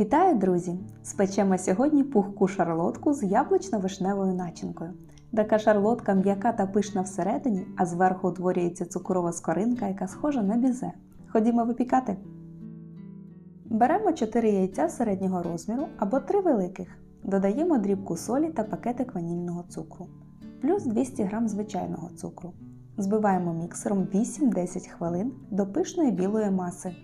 Вітаю, друзі! Спечемо сьогодні пухку шарлотку з яблучно-вишневою начинкою. Така шарлотка м'яка та пишна всередині, а зверху утворюється цукрова скоринка, яка схожа на бізе. Ходімо випікати. Беремо 4 яйця середнього розміру або 3 великих. Додаємо дрібку солі та пакетик ванільного цукру, плюс 200 г звичайного цукру. Збиваємо міксером 8-10 хвилин до пишної білої маси.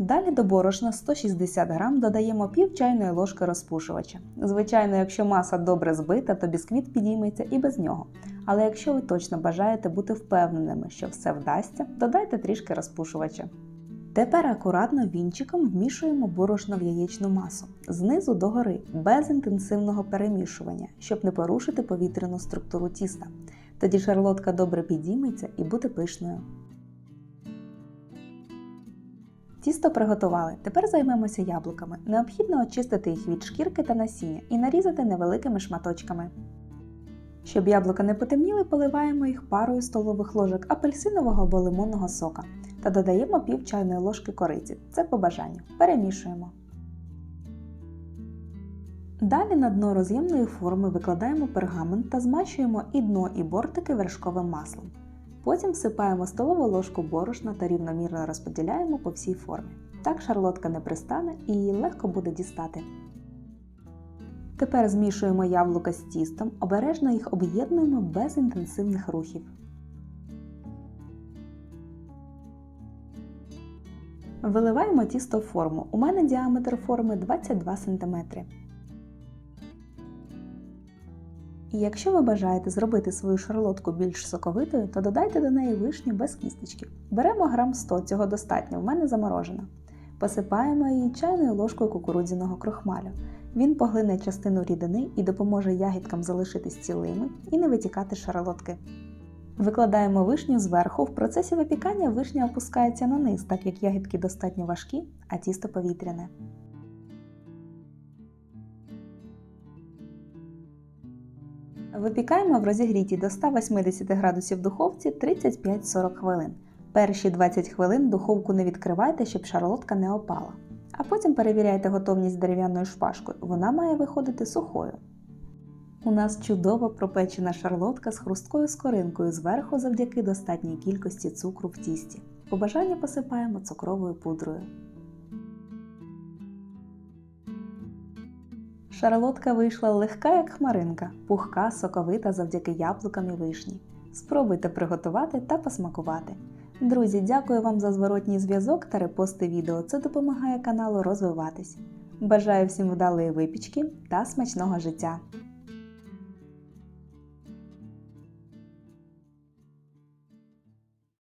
Далі до борошна 160 г додаємо пів чайної ложки розпушувача. Звичайно, якщо маса добре збита, то бісквіт підійметься і без нього. Але якщо ви точно бажаєте бути впевненими, що все вдасться, додайте трішки розпушувача. Тепер акуратно вінчиком вмішуємо борошно в яєчну масу знизу до гори, без інтенсивного перемішування, щоб не порушити повітряну структуру тіста. Тоді шарлотка добре підійметься і буде пишною. Тісто приготували. Тепер займемося яблуками. Необхідно очистити їх від шкірки та насіння і нарізати невеликими шматочками. Щоб яблука не потемніли, поливаємо їх парою столових ложок апельсинового або лимонного сока та додаємо пів чайної ложки кориці. Це по бажанню. Перемішуємо. Далі на дно роз'ємної форми викладаємо пергамент та змащуємо і дно, і бортики вершковим маслом. Потім всипаємо столову ложку борошна та рівномірно розподіляємо по всій формі. Так шарлотка не пристане і її легко буде дістати. Тепер змішуємо яблука з тістом, обережно їх об'єднуємо без інтенсивних рухів. Виливаємо тісто в форму. У мене діаметр форми 22 см. І якщо ви бажаєте зробити свою шарлотку більш соковитою, то додайте до неї вишню без кісточки. Беремо грам 100, цього достатньо, в мене заморожена. Посипаємо її чайною ложкою кукурудзяного крохмалю. Він поглине частину рідини і допоможе ягідкам залишитись цілими і не витікати шарлотки. Викладаємо вишню зверху. В процесі випікання вишня опускається на низ, так як ягідки достатньо важкі, а тісто повітряне. Випікаємо в розігрітій до 180 градусів духовці 35-40 хвилин. Перші 20 хвилин духовку не відкривайте, щоб шарлотка не опала. А потім перевіряйте готовність дерев'яною шпажкою. Вона має виходити сухою. У нас чудово пропечена шарлотка з хрусткою скоринкою зверху завдяки достатній кількості цукру в тісті. По бажанню посипаємо цукровою пудрою. Шарлотка вийшла легка, як хмаринка, пухка, соковита завдяки яблукам і вишні. Спробуйте приготувати та посмакувати. Друзі, дякую вам за зворотній зв'язок та репости відео. Це допомагає каналу розвиватись. Бажаю всім вдалої випічки та смачного життя!